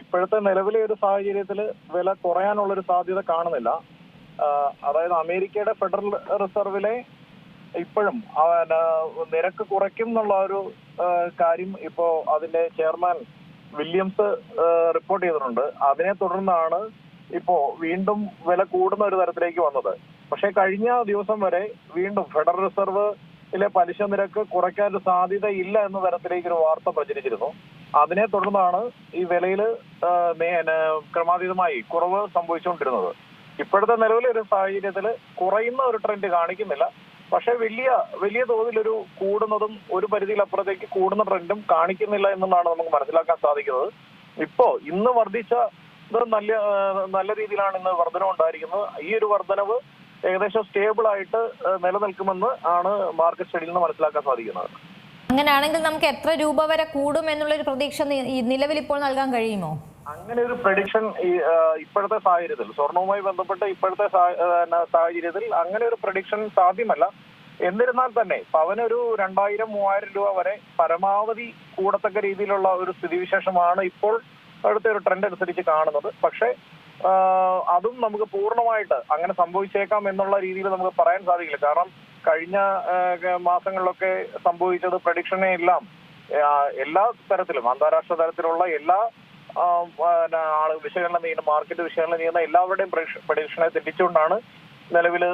ഇപ്പോഴത്തെ നിലവിലെ ഒരു സാഹചര്യത്തിൽ വില കുറയാനുള്ള ഒരു സാധ്യത കാണുന്നില്ല. അതായത് അമേരിക്കയുടെ ഫെഡറൽ റിസർവിലെ ഇപ്പോഴും നിരക്ക് കുറയ്ക്കും എന്നുള്ള ഒരു കാര്യം ഇപ്പോ അതിന്റെ ചെയർമാൻ വില്യംസ് റിപ്പോർട്ട് ചെയ്തിട്ടുണ്ട്. അതിനെ തുടർന്നാണ് ഇപ്പോ വീണ്ടും വില കൂടുന്ന ഒരു തരത്തിലേക്ക് വന്നത്. പക്ഷേ കഴിഞ്ഞ ദിവസം വരെ വീണ്ടും ഫെഡറൽ റിസർവിലെ പലിശ നിരക്ക് കുറയ്ക്കാൻ സാധ്യത ഇല്ല എന്ന തരത്തിലേക്ക് ഒരു വാർത്ത പ്രചരിച്ചിരുന്നു. അതിനെ തുടർന്നാണ് ഈ വിലയിൽ ക്രമാതീതമായി കുറവ് സംഭവിച്ചുകൊണ്ടിരുന്നത്. ഇപ്പോഴത്തെ നിലവിലെ ഒരു സാഹചര്യത്തിൽ കുറയുന്ന ഒരു ട്രെൻഡ് കാണിക്കുന്നില്ല. പക്ഷെ വലിയ വലിയ തോതിലൊരു കൂടുന്നതും ഒരു പരിധിയിൽ അപ്പുറത്തേക്ക് കൂടുന്ന ട്രെൻഡും കാണിക്കുന്നില്ല എന്നുള്ളതാണ് നമുക്ക് മനസ്സിലാക്കാൻ സാധിക്കുന്നത്. ഇപ്പോ ഇന്ന് വർദ്ധിച്ച നല്ല നല്ല രീതിയിലാണ് ഇന്ന് വർധനം ഉണ്ടായിരിക്കുന്നത് ഈ ഒരു വർധനവ് ഏകദേശം സ്റ്റേബിൾ ആയിട്ട് നിലനിൽക്കുമെന്ന് ആണ് മാർക്കറ്റ് സ്റ്റഡിയിൽ നിന്ന് മനസ്സിലാക്കാൻ സാധിക്കുന്നത്. അങ്ങനെയാണെങ്കിൽ നമുക്ക് എത്ര രൂപ വരെ കൂടും എന്നുള്ളൊരു പ്രതീക്ഷ നി- നിലവിൽ ഇപ്പോൾ നൽകാൻ കഴിയുമോ? അങ്ങനെ ഒരു പ്രഡിക്ഷൻ ഈ ഇപ്പോഴത്തെ സാഹചര്യത്തിൽ സ്വർണവുമായി ബന്ധപ്പെട്ട് ഇപ്പോഴത്തെ സാഹചര്യത്തിൽ അങ്ങനെ ഒരു പ്രഡിക്ഷൻ സാധ്യമല്ല. എന്നിരുന്നാൽ തന്നെ പവനൊരു രണ്ടായിരം മൂവായിരം രൂപ വരെ പരമാവധി കൂടത്തക്ക രീതിയിലുള്ള ഒരു സ്ഥിതിവിശേഷമാണ് ഇപ്പോൾ അടുത്ത ഒരു ട്രെൻഡ് അനുസരിച്ച് കാണുന്നത്. പക്ഷേ അതും നമുക്ക് പൂർണമായിട്ട് അങ്ങനെ സംഭവിച്ചേക്കാം എന്നുള്ള രീതിയിൽ നമുക്ക് പറയാൻ സാധിക്കില്ല. കാരണം കഴിഞ്ഞ മാസങ്ങളിലൊക്കെ സംഭവിച്ചത് പ്രഡിക്ഷനെ എല്ലാം എല്ലാ തരത്തിലും അന്താരാഷ്ട്ര തലത്തിലുള്ള എല്ലാ ആൾ വിശകലനം ചെയ്യുന്ന മാർക്കറ്റ് വിശകലനം ചെയ്യുന്ന എല്ലാവരുടെയും പ്രഡിക്ഷനെ തെറ്റിച്ചുകൊണ്ടാണ് നിലവിൽ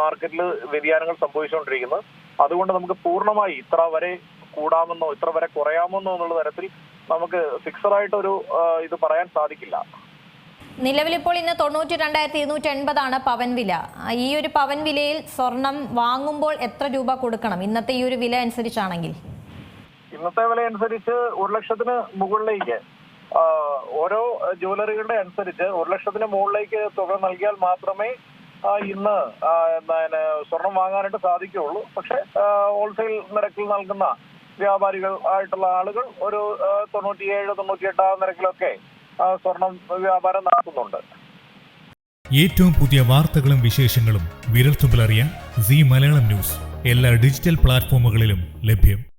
മാർക്കറ്റിൽ വ്യതിയാനങ്ങൾ സംഭവിച്ചുകൊണ്ടിരിക്കുന്നത്. അതുകൊണ്ട് നമുക്ക് പൂർണമായി ഇത്ര വരെ കൂടാമെന്നോ ഇത്ര വരെ കുറയാമെന്നോ എന്നുള്ള തരത്തിൽ നമുക്ക് ഫിക്സഡ് ആയിട്ട് ഒരു ഇത് പറയാൻ സാധിക്കില്ല. നിലവിലിപ്പോൾ ഇന്ന് തൊണ്ണൂറ്റി രണ്ടായിരത്തി ഇരുന്നൂറ്റി എൺപതാണ് പവൻ വില. ഈ ഒരു പവൻ വിലയിൽ സ്വർണം വാങ്ങുമ്പോൾ എത്ര രൂപ കൊടുക്കണം? ഇന്നത്തെ ഈ ഒരു വില അനുസരിച്ചാണെങ്കിൽ. ഇന്നത്തെ വില അനുസരിച്ച് ഒരു ലക്ഷത്തിന് മുകളിലേക്ക് ഓരോ ജ്വല്ലറികളുടെ അനുസരിച്ച് ഒരു ലക്ഷത്തിന് മുകളിലേക്ക് തുക നൽകിയാൽ മാത്രമേ ഇന്ന് സ്വർണം വാങ്ങാനായിട്ട് സാധിക്കുകയുള്ളൂ. പക്ഷെ ഹോൾസെയിൽ നിരക്കിൽ നൽകുന്ന വ്യാപാരികൾ ആയിട്ടുള്ള ആളുകൾ ഒരു തൊണ്ണൂറ്റിയേഴ് തൊണ്ണൂറ്റിയെട്ട് ആ നിരക്കിലൊക്കെ സ്വർണം വ്യാപാരം നടത്തുന്നുണ്ട്. ഏറ്റവും പുതിയ വാർത്തകളും വിശേഷങ്ങളും വിരൽത്തുമ്പിലറിയാൻ സി മലയാളം ന്യൂസ്. എല്ലാ ഡിജിറ്റൽ പ്ലാറ്റ്ഫോമുകളിലും ലഭ്യം.